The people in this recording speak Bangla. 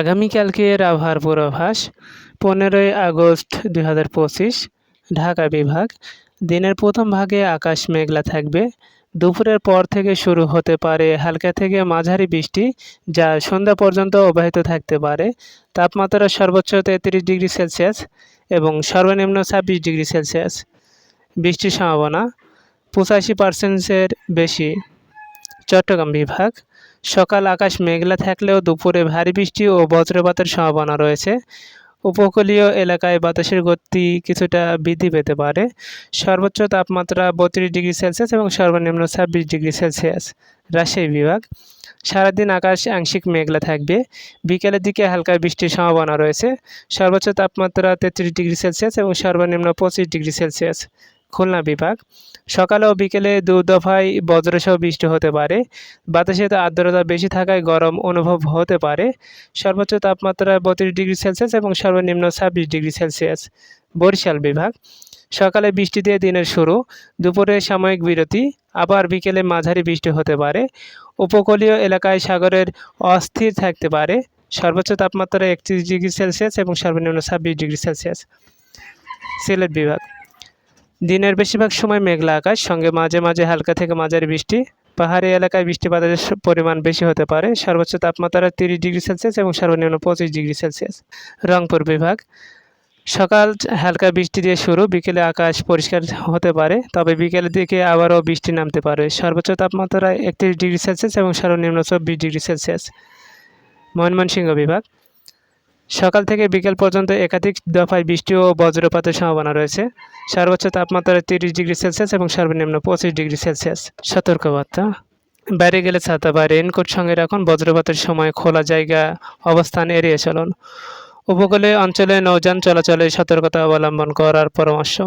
আগামীকালকের আবহাওয়ার পূর্বাভাস, পনেরোই আগস্ট দুই হাজার পঁচিশ, ঢাকা বিভাগ। দিনের প্রথম ভাগে আকাশ মেঘলা থাকবে। দুপুরের পর থেকে শুরু হতে পারে হালকা থেকে মাঝারি বৃষ্টি, যা সন্ধ্যা পর্যন্ত অব্যাহত থাকতে পারে। তাপমাত্রা সর্বোচ্চ তেত্রিশ ডিগ্রি সেলসিয়াস এবং সর্বনিম্ন ছাব্বিশ ডিগ্রি সেলসিয়াস। বৃষ্টির সম্ভাবনা পঁচাশি পার্সেন্টের বেশি। চট্টগ্রাম বিভাগ। সকাল আকাশ মেঘলা থাকলেও দুপুরে ভারী বৃষ্টি ও বজ্রপাতের সম্ভাবনা রয়েছে। উপকূলীয় এলাকায় বাতাসের গতি কিছুটা বৃদ্ধি পেতে পারে। সর্বোচ্চ তাপমাত্রা বত্রিশ ডিগ্রি সেলসিয়াস এবং সর্বনিম্ন ছাব্বিশ ডিগ্রি সেলসিয়াস। রাজশাহী বিভাগ। সারাদিন আকাশ আংশিক মেঘলা থাকবে। বিকেলের দিকে হালকা বৃষ্টির সম্ভাবনা রয়েছে। সর্বোচ্চ তাপমাত্রা তেত্রিশ ডিগ্রি সেলসিয়াস এবং সর্বনিম্ন পঁচিশ ডিগ্রি সেলসিয়াস। খুলনা বিভাগ। সকালে ও বিকেলে দু দফায় বজ্রসহ বৃষ্টি হতে পারে। বাতাসে আর্দ্রতা বেশি থাকায় গরম অনুভব হতে পারে। সর্বোচ্চ তাপমাত্রা বত্রিশ ডিগ্রি সেলসিয়াস এবং সর্বনিম্ন ছাব্বিশ ডিগ্রি সেলসিয়াস। বরিশাল বিভাগ। সকালে বৃষ্টি দিয়ে দিনের শুরু, দুপুরে সাময়িক বিরতি, আবার বিকেলে মাঝারি বৃষ্টি হতে পারে। উপকূলীয় এলাকায় সাগরের অস্থির থাকতে পারে। সর্বোচ্চ তাপমাত্রা একত্রিশ ডিগ্রি সেলসিয়াস এবং সর্বনিম্ন ছাব্বিশ ডিগ্রি সেলসিয়াস। সিলেট বিভাগ। দিনের বেশিরভাগ সময় মেঘলা আকাশ, সঙ্গে মাঝে মাঝে হালকা থেকে মাঝারি বৃষ্টি। পাহাড়ি এলাকায় বৃষ্টিপাতের পরিমাণ বেশি হতে পারে। সর্বোচ্চ তাপমাত্রা তিরিশ ডিগ্রি সেলসিয়াস এবং সর্বনিম্ন পঁচিশ ডিগ্রি সেলসিয়াস। রংপুর বিভাগ। সকাল হালকা বৃষ্টি দিয়ে শুরু, বিকেলে আকাশ পরিষ্কার হতে পারে, তবে বিকেলের দিকে আবারও বৃষ্টি নামতে পারে। সর্বোচ্চ তাপমাত্রা একত্রিশ ডিগ্রি সেলসিয়াস এবং সর্বনিম্ন চব্বিশ ডিগ্রি সেলসিয়াস। ময়মনসিংহ বিভাগ। সকাল থেকে বিকেল পর্যন্ত একাধিক দফায় বৃষ্টি ও বজ্রপাতের সম্ভাবনা রয়েছে। সর্বোচ্চ তাপমাত্রা তিরিশ ডিগ্রি সেলসিয়াস এবং সর্বনিম্ন পঁচিশ ডিগ্রি সেলসিয়াস। সতর্কবার্তা। বাইরে গেলে ছাতা বা রেনকোট সঙ্গে রাখুন। বজ্রপাতের সময় খোলা জায়গা, অবস্থান, এড়িয়ে চলুন। উপকূলীয় অঞ্চলে নৌযান চলাচলে সতর্কতা অবলম্বন করার পরামর্শ।